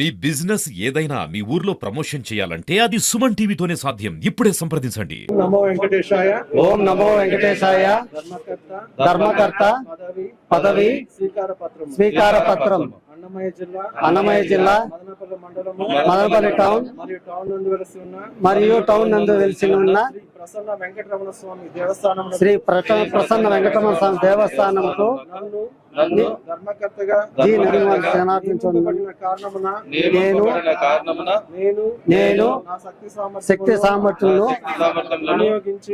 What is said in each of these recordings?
మీ business ఏదైనా మీ ఊర్లో promotion చేయాలంటే అది సుమన్ టీవీతోనే సాధ్యం. ఇప్పుడే సంప్రదించండి. నమో వెంకటేశాయ. ఓం నమో వెంకటేశాయ. ధర్మకర్త ధర్మకర్త పదవి పదవి స్వీకార పత్రం స్వీకార పత్రం అన్నమయ్య జిల్లా మదనపల్లి టౌన్ మరియు టౌన్ నందు వెలసి ఉన్న శ్రీ ప్రసన్న వెంకటరమణ స్వామి దేవస్థానం శ్రీ ప్రసన్న ప్రసన్న వెంకటరమణ స్వామి దేవస్థానంకు నేను శక్తి సామర్థ్యములను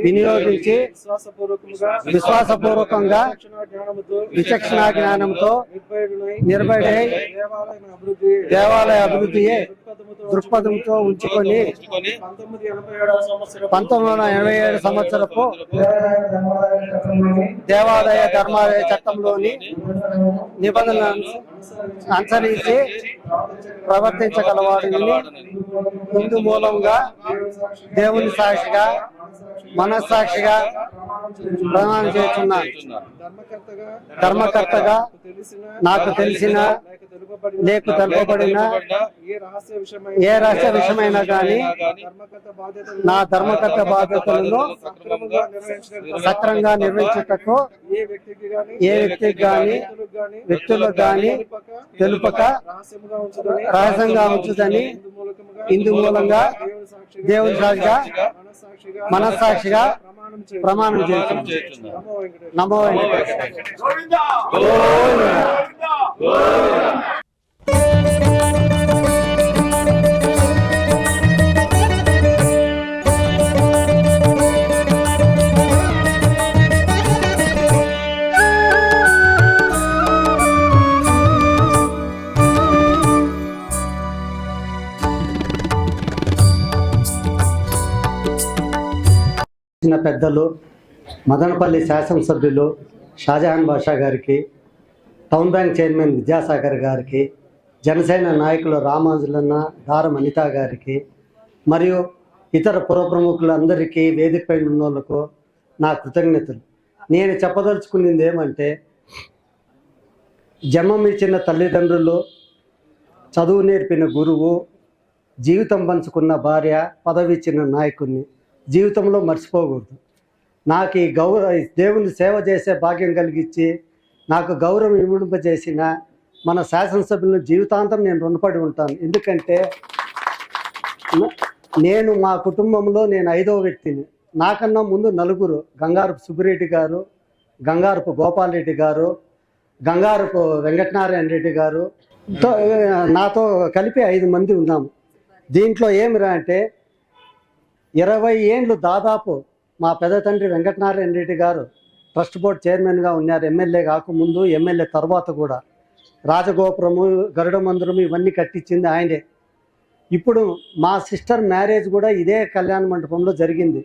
వినియోగించి విశ్వాసపూర్వకంగా విచక్షణ జ్ఞానంతో నిర్భయుడై దేవాలయం అభివృద్ధి దేవాలయ అభివృద్ధియే దృక్పథంతో ఉంచుకొని పంతొమ్మిది వందల ఎనభై ఏడు సంవత్సరపు దేవాలయ ధర్మాలయ చట్టంలోని నిబంధనలను అనుసరించి ప్రవర్తించగలవాడిని ఇందు మూలంగా దేవుని సాక్షిగా మనస్సాక్షిగా ప్రమాణం చేస్తున్నాను ధర్మకర్తగా తెలిసిన నాకు తెలిసిన లేక తెలుపబడిన ఏ రహస్య విషయమైనా బాధ్యతలు నా ధర్మకర్త బాధ్యతలను సక్రంగా నిర్వహించుటకు ఏ వ్యక్తికి గాని గాని వ్యక్తులకు గాని గాని తెలుపక రహస్యంగా ఉంచుదని ఇందు మూలంగా దేవుని సాక్షిగా మనస్సాక్షిగా ప్రమాణం చేస్తున్నాను. నమో వెంకటేశ్వర పెద్దలు మదనపల్లి శాసనసభ్యులు షాజహాన్ బాషా గారికి టౌన్ బ్యాంక్ చైర్మన్ విద్యాసాగర్ గారికి జనసేన నాయకులు రామాజులన్న దారం అనిత గారికి మరియు ఇతర పుర ప్రముఖులందరికీ వేదికపై ఉన్న నా కృతజ్ఞతలు. నేను చెప్పదలుచుకున్నది ఏమంటే జన్మం ఇచ్చిన తల్లిదండ్రులు చదువు నేర్పిన గురువు జీవితం పంచుకున్న భార్య పదవి ఇచ్చిన నాయకుడిని జీవితంలో మర్చిపోకూడదు. నాకు ఈ గౌరవ దేవుని సేవ చేసే భాగ్యం కలిగించి నాకు గౌరవం ఇవ్వింపజేసిన మన శాసనసభ్యులను జీవితాంతం నేను రుణపడి ఉంటాను. ఎందుకంటే నేను మా కుటుంబంలో నేను ఐదవ వ్యక్తిని. నాకన్నా ముందు నలుగురు. గంగారపు సుబ్బిరెడ్డి గారు గంగారపు గోపాల్ రెడ్డి గారు గంగారపు వెంకటనారాయణ రెడ్డి గారు. నాతో కలిపి ఐదు మంది ఉన్నాము. దీంట్లో ఏమిరా అంటే ఇరవై ఏండ్లు దాదాపు మా పెద్ద తండ్రి వెంకటనారాయణ రెడ్డి గారు ట్రస్ట్ బోర్డ్ చైర్మన్గా ఉన్నారు. ఎమ్మెల్యే కాకముందు ఎమ్మెల్యే తర్వాత కూడా. రాజగోపురము గరుడ మందిరము ఇవన్నీ కట్టించింది ఆయనే. ఇప్పుడు మా సిస్టర్ మ్యారేజ్ కూడా ఇదే కళ్యాణ మండపంలో జరిగింది.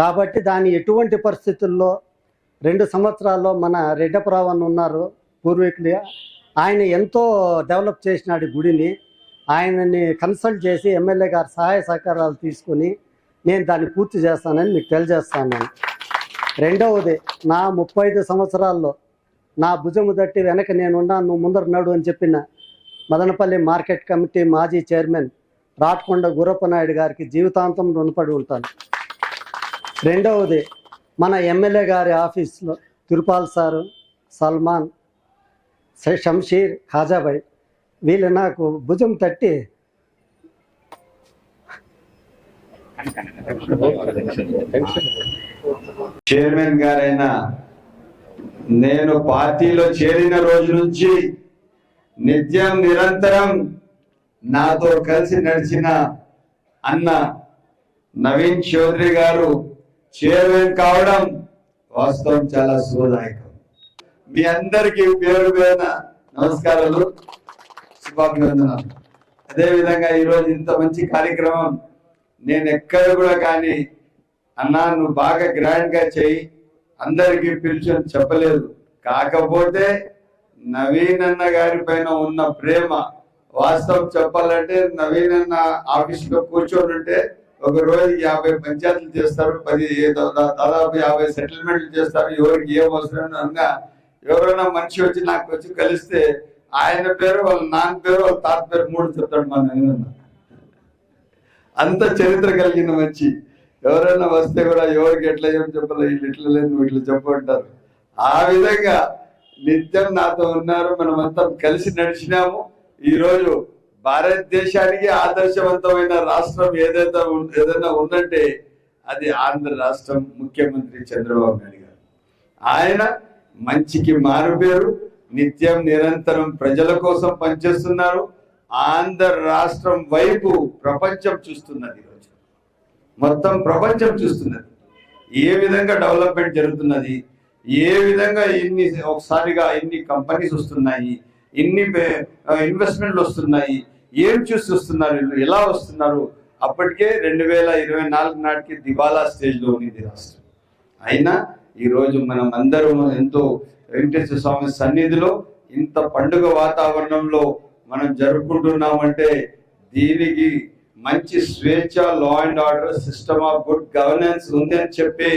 కాబట్టి దాని ఎటువంటి పరిస్థితుల్లో రెండు సంవత్సరాల్లో మన రెడ్డపురావన్ ఉన్నారు పూర్వీకులు. ఆయన ఎంతో డెవలప్ చేసినాడు గుడిని. ఆయనని కన్సల్ట్ చేసి ఎమ్మెల్యే గారి సహాయ సహకారాలు తీసుకొని నేను దాన్ని పూర్తి చేస్తానని మీకు తెలియజేస్తాను రెండవది నా ముప్పై ఐదు సంవత్సరాల్లో నా భుజము తట్టి వెనక నేనున్నాను నువ్వు ముందర నడు అని చెప్పిన మదనపల్లి మార్కెట్ కమిటీ మాజీ చైర్మన్ రాట్కొండ గురప్ప నాయుడు గారికి జీవితాంతం రుణపడి ఉంటాను. రెండవది మన ఎమ్మెల్యే గారి ఆఫీస్లో తిరుపాల్ సారు సల్మాన్ షంషీర్ ఖాజాబాయ్ వీళ్ళు నాకు భుజం తట్టి చైర్మన్ గారైన నేను పార్టీలో చేరిన రోజు నుంచి నిత్యం నిరంతరం నాతో కలిసి నడిచిన అన్న నవీన్ చౌదరి గారు చైర్మన్ కావడం వాస్తవం చాలా శుభదాయకం. మీ అందరికీ పేరు పేరున నమస్కారాలు. శుభాభివందనాలు. అదేవిధంగా ఈరోజు ఇంత మంచి కార్యక్రమం నేను ఎక్కడ కూడా కానీ అన్నా నువ్వు బాగా గ్రాండ్గా చెయ్యి అందరికి పిలిచి చెప్పలేదు. కాకపోతే నవీన్ అన్న గారి పైన ఉన్న ప్రేమ వాస్తవం చెప్పాలంటే నవీన్ అన్న ఆఫీస్లో కూర్చొని ఉంటే ఒక రోజు యాభై పంచాయతీలు చేస్తారు పది దాదాపు యాభై సెటిల్మెంట్లు చేస్తారు ఎవరికి ఏం అవసరం అన్నా ఎవరైనా మనిషి వచ్చి నాకు వచ్చి కలిస్తే ఆయన పేరు వాళ్ళ నాన్న పేరు వాళ్ళ తాత పేరు మూడు చెప్తాడు మా నాయనన్న అంత చరిత్ర కలిగిన మంచి. ఎవరైనా వస్తే కూడా ఎవరికి ఎట్లా ఏం చెప్పలేదు వీళ్ళు ఇట్లా లేదు నువ్వు ఇట్లా చెప్పంటారు ఆ విధంగా నిత్యం నాతో ఉన్నారు. మనమంతా కలిసి నడిచినాము. ఈరోజు భారతదేశానికి ఆదర్శవంతమైన రాష్ట్రం ఏదైతే ఏదైనా ఉందంటే అది ఆంధ్ర రాష్ట్రం ముఖ్యమంత్రి చంద్రబాబు నాయుడు గారు. ఆయన మంచికి మారుపేరు నిత్యం నిరంతరం ప్రజల కోసం పనిచేస్తున్నారు. ఆంధ్ర రాష్ట్రం వైపు ప్రపంచం చూస్తున్నది ఈరోజు మొత్తం ప్రపంచం చూస్తున్నది. ఏ విధంగా డెవలప్మెంట్ జరుగుతున్నది? ఏ విధంగా ఇన్ని ఒకసారిగా ఇన్ని కంపెనీస్ వస్తున్నాయి? ఇన్ని ఇన్వెస్ట్మెంట్లు వస్తున్నాయి? ఏం చూసి వస్తున్నారు? వీళ్ళు ఎలా వస్తున్నారు? అప్పటికే రెండు వేల ఇరవై నాలుగు నాటికి దివాలా స్టేజ్లో ఉంది రాష్ట్రం. అయినా ఈరోజు మనం అందరం ఎంతో వెంకటేశ్వర స్వామి సన్నిధిలో ఇంత పండుగ వాతావరణంలో మనం జరుపుకుంటున్నామంటే దీనికి మంచి స్వేచ్ఛ law and order system of good governance ఉంది అని చెప్పి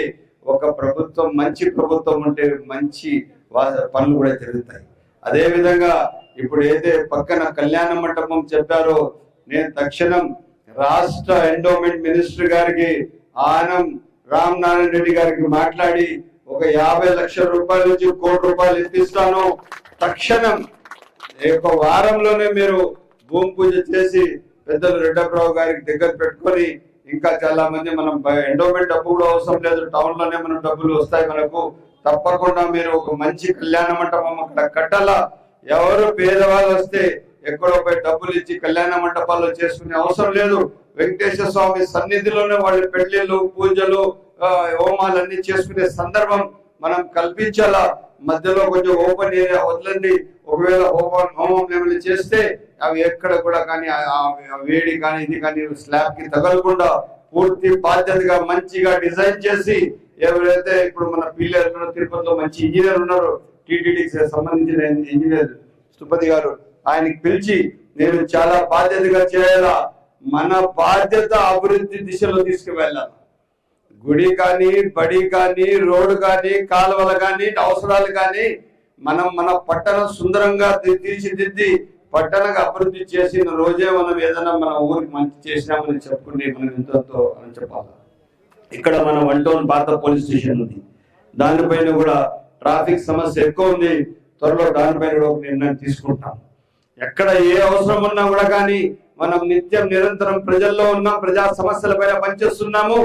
ఒక ప్రభుత్వం మంచి ప్రభుత్వం ఉంటే మంచి పనులు కూడా జరుగుతాయి. అదేవిధంగా ఇప్పుడు ఏదైతే పక్కన కళ్యాణ మండపం చెప్పారో నేను తక్షణం రాష్ట్ర ఎండోమెంట్ మినిస్టర్ గారికి ఆనం రామ్ నారాయణ రెడ్డి గారికి మాట్లాడి ఒక యాభై లక్షల రూపాయల నుంచి కోటి రూపాయలు ఇప్పిస్తాను. తక్షణం ఈ యొక్క వారంలోనే మీరు భూమి పూజ చేసి పెద్దలు రెడ్డప్రావు గారికి దగ్గర పెట్టుకొని ఇంకా చాలా మంది మనం ఎండోమెంట్ డబ్బు కూడా అవసరం లేదు. టౌన్లోనే మనం డబ్బులు వస్తాయి మనకు. తప్పకుండా మీరు ఒక మంచి కళ్యాణ మంటపం అక్కడ కట్టాలా? ఎవరు పేదవాళ్ళు వస్తే ఎక్కడో పోయి డబ్బులు ఇచ్చి కళ్యాణ మంటపాల్లో చేసుకునే అవసరం లేదు. వెంకటేశ్వర స్వామి సన్నిధిలోనే వాళ్ళ పెళ్ళిళ్ళు పూజలు హోమాలన్నీ చేసుకునే సందర్భం మనం కల్పించాలా? మధ్యలో కొంచెం ఓపెన్ ఏరియా వదలండి. ఒకవేళ హోమం హోమం ఏమైనా చేస్తే అవి ఎక్కడ కూడా కానీ వేడి కానీ ఇది కానీ స్లాబ్కి తగలకుండా పూర్తి బాధ్యతగా మంచిగా డిజైన్ చేసి ఎవరైతే ఇప్పుడు మన పిల్లలు తిరుపతిలో మంచి ఇంజనీర్ ఉన్నారు టీటీడీకి సంబంధించిన ఇంజనీర్ స్థుపతి గారు ఆయనకి పిలిచి నేను చాలా బాధ్యతగా చేయాలా? మన బాధ్యత అభివృద్ధి దిశలో తీసుకువెళ్ళాలి? గుడి కానీ బడి కానీ రోడ్డు కానీ కాలువలు కానీ అవసరాలు కానీ మనం మన పట్టణం సుందరంగా తీర్చిదిద్ది పట్టణంగా అభివృద్ధి చేసిన రోజే మనం ఏదైనా మన ఊరికి మంచి చేసినామని చెప్పుకుంటే మనం ఎంతో అని చెప్పాలి. ఇక్కడ మన వన్ టౌన్ పాత పోలీస్ స్టేషన్ ఉంది. దానిపైన కూడా ట్రాఫిక్ సమస్య ఎక్కువ ఉంది. త్వరలో దానిపైన కూడా ఒక నిర్ణయం తీసుకుంటాం. ఎక్కడ ఏ అవసరం ఉన్నా కూడా కానీ మనం నిత్యం నిరంతరం ప్రజల్లో ఉన్నాం ప్రజా సమస్యల పైన పనిచేస్తున్నాము.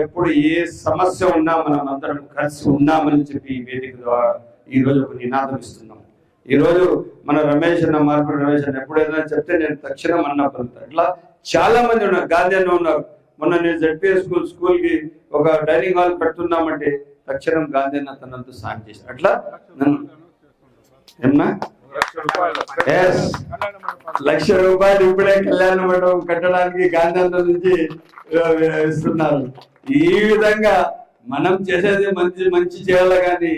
ఎప్పుడు ఏ సమస్య ఉన్నా మనం అందరం కలిసి ఉన్నామని చెప్పి ఈ వేదిక ద్వారా ఈ రోజు ఒక నినాదం ఇస్తున్నాం. ఈ రోజు మన రమేష్ అన్న మార్పు రమేష్ అన్న ఎప్పుడైనా చెప్తే నేను తక్షణం అన్న పలుకుతా. అట్లా చాలా మంది ఉన్నారు గాంధీ అన్న ఉన్నారు. మొన్న నేను జడ్పీఎస్ స్కూల్ స్కూల్కి ఒక డైనింగ్ హాల్ పెడుతున్నామంటే తక్షణం గాంధీ అన్న తనంతా సాయం చేసి అట్లా ఏమన్నా? లక్ష రూపాయలు ఇప్పుడే కళ్యాణ మండపం కట్టడానికి గాంధీ నుంచి ఇస్తున్నారు. ఈ విధంగా మనం చేసేది మంచి మంచి చేయాలి కానీ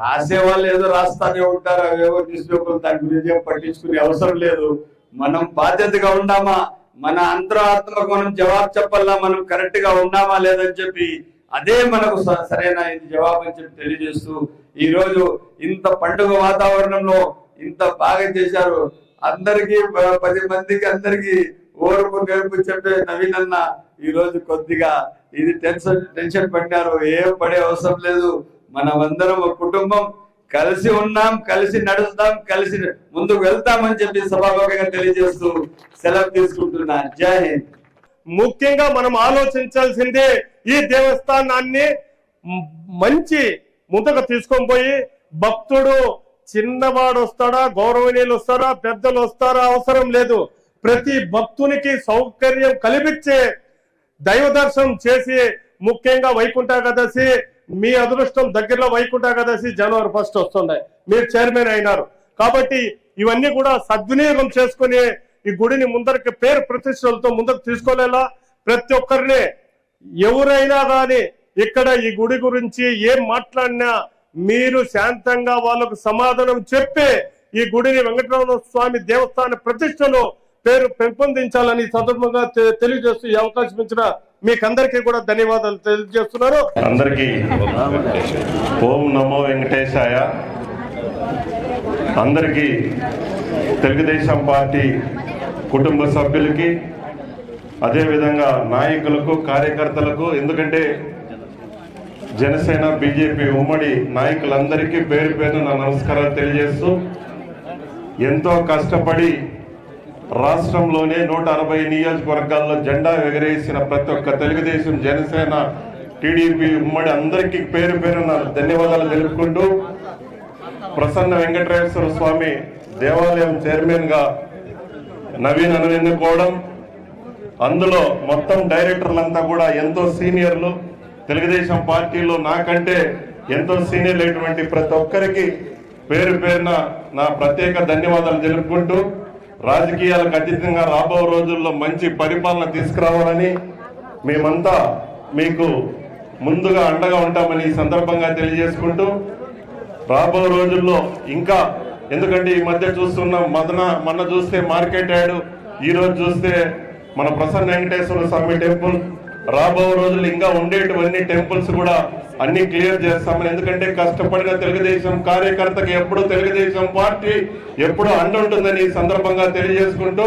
రాసే వాళ్ళు ఏదో రాస్తానే ఉంటారు అవేవో న్యూస్ పేపర్ దాని గురించి ఏం పట్టించుకునే అవసరం లేదు. మనం బాధ్యతగా ఉన్నామా? మన అంతరాత్మకు మనం జవాబు చెప్పాలా? మనం కరెక్ట్గా ఉన్నామా లేదని చెప్పి అదే మనకు స- సరైన ఇది జవాబు అని చెప్పి తెలియజేస్తూ ఈ రోజు ఇంత పండుగ వాతావరణంలో ఇంత బాగా చేశారు. అందరికి పది మందికి అందరికి ఓర్పు నేర్పు చెప్పే నవీన్ అన్న ఈ రోజు కొద్దిగా ఇది టెన్షన్ టెన్షన్ పడినారు. ఏం పడే అవసరం లేదు. మనమందరం ఒక కుటుంబం కలిసి ఉన్నాం కలిసి నడుస్తాం కలిసి ముందుకు వెళ్తామని చెప్పి సభాముఖంగా తెలియజేస్తూ సెలవు తీసుకుంటున్నా. జై హింద్. ముఖ్యంగా మనం ఆలోచించాల్సిందే ఈ దేవస్థానాన్ని మంచి ముందుకు తీసుకొని పోయి భక్తుడు చిన్నవాడు వస్తాడా గౌరవనీయులు వస్తారా పెద్దలు వస్తారా అవసరం లేదు. ప్రతి భక్తునికి సౌకర్యం కల్పించే దైవ దర్శనం చేసి ముఖ్యంగా వైకుంఠ ఏకాదశి మీ అదృష్టం దగ్గరలో వైకుంఠ ఏకాదశి జనవరి ఫస్ట్ వస్తున్నాయి మీరు చైర్మన్ అయినారు. కాబట్టి ఇవన్నీ కూడా సద్వినియోగం చేసుకుని ఈ గుడిని ముందరికి పేరు ప్రతిష్టలతో ముందుకు తీసుకోలేలా? ప్రతి ఒక్కరిని ఎవరైనా కానీ ఇక్కడ ఈ గుడి గురించి ఏం మాట్లాడినా మీరు శాంతంగా వాళ్ళకు సమాధానం చెప్పి ఈ గుడిని వెంకటరమణ స్వామి దేవస్థాన ప్రతిష్టలో పేరు పెంపొందించాలని సందర్భంగా తెలియజేస్తూ ఈ అవకాశం ఇచ్చిన మీకందరికీ కూడా ధన్యవాదాలు తెలియజేస్తున్నారు. అందరికీ ఓం నమో వెంకటేశాయ. అందరికీ తెలుగుదేశం పార్టీ కుటుంబ సభ్యులకి అదేవిధంగా నాయకులకు కార్యకర్తలకు ఎందుకంటే జనసేన బీజేపీ ఉమ్మడి నాయకులందరికీ పేరు పేరు నా నమస్కారాలు తెలియజేస్తూ ఎంతో కష్టపడి రాష్ట్రంలోనే నూట అరవై నియోజకవర్గాల్లో జెండా ఎగరేసిన ప్రతి ఒక్క తెలుగుదేశం జనసేన టీడీపీ ఉమ్మడి అందరికీ పేరు పేరు ధన్యవాదాలు తెలుపుకుంటూ ప్రసన్న వెంకటేశ్వర స్వామి దేవాలయం చైర్మన్గా నవీన్ అను ఎన్నుకోవడం. అందులో మొత్తం డైరెక్టర్లంతా కూడా ఎంతో సీనియర్లు. తెలుగుదేశం పార్టీలో నాకంటే ఎంతో సీనియర్లు అయినటువంటి ప్రతి ఒక్కరికి పేరు పేరున నా ప్రత్యేక ధన్యవాదాలు తెలుపుకుంటూ రాజకీయాలకు అతీతంగా రాబో రోజుల్లో మంచి పరిపాలన తీసుకురావాలని మేమంతా మీకు ముందుగా అండగా ఉంటామని ఈ సందర్భంగా తెలియజేసుకుంటూ రాబో రోజుల్లో ఇంకా ఎందుకంటే ఈ మధ్య చూస్తున్నాం మదన మొన్న చూస్తే మార్కెట్ యాడ్ ఈరోజు చూస్తే మన ప్రసన్న వెంకటేశ్వర స్వామి టెంపుల్ రాబో రోజులు ఇంకా ఉండేటివన్నీ టెంపుల్స్ కూడా అన్ని క్లియర్ చేస్తామని ఎందుకంటే కష్టపడిన తెలుగుదేశం కార్యకర్తకి ఎప్పుడు తెలుగుదేశం పార్టీ ఎప్పుడు అండ ఉంటుందని ఈ సందర్భంగా తెలియజేసుకుంటూ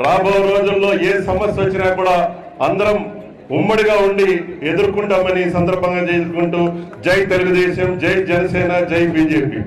రాబో రోజుల్లో ఏ సమస్య వచ్చినా కూడా అందరం ఉమ్మడిగా ఉండి ఎదుర్కొంటామని సందర్భంగా చేసుకుంటూ జై తెలుగుదేశం జై జనసేన జై బీజేపీ.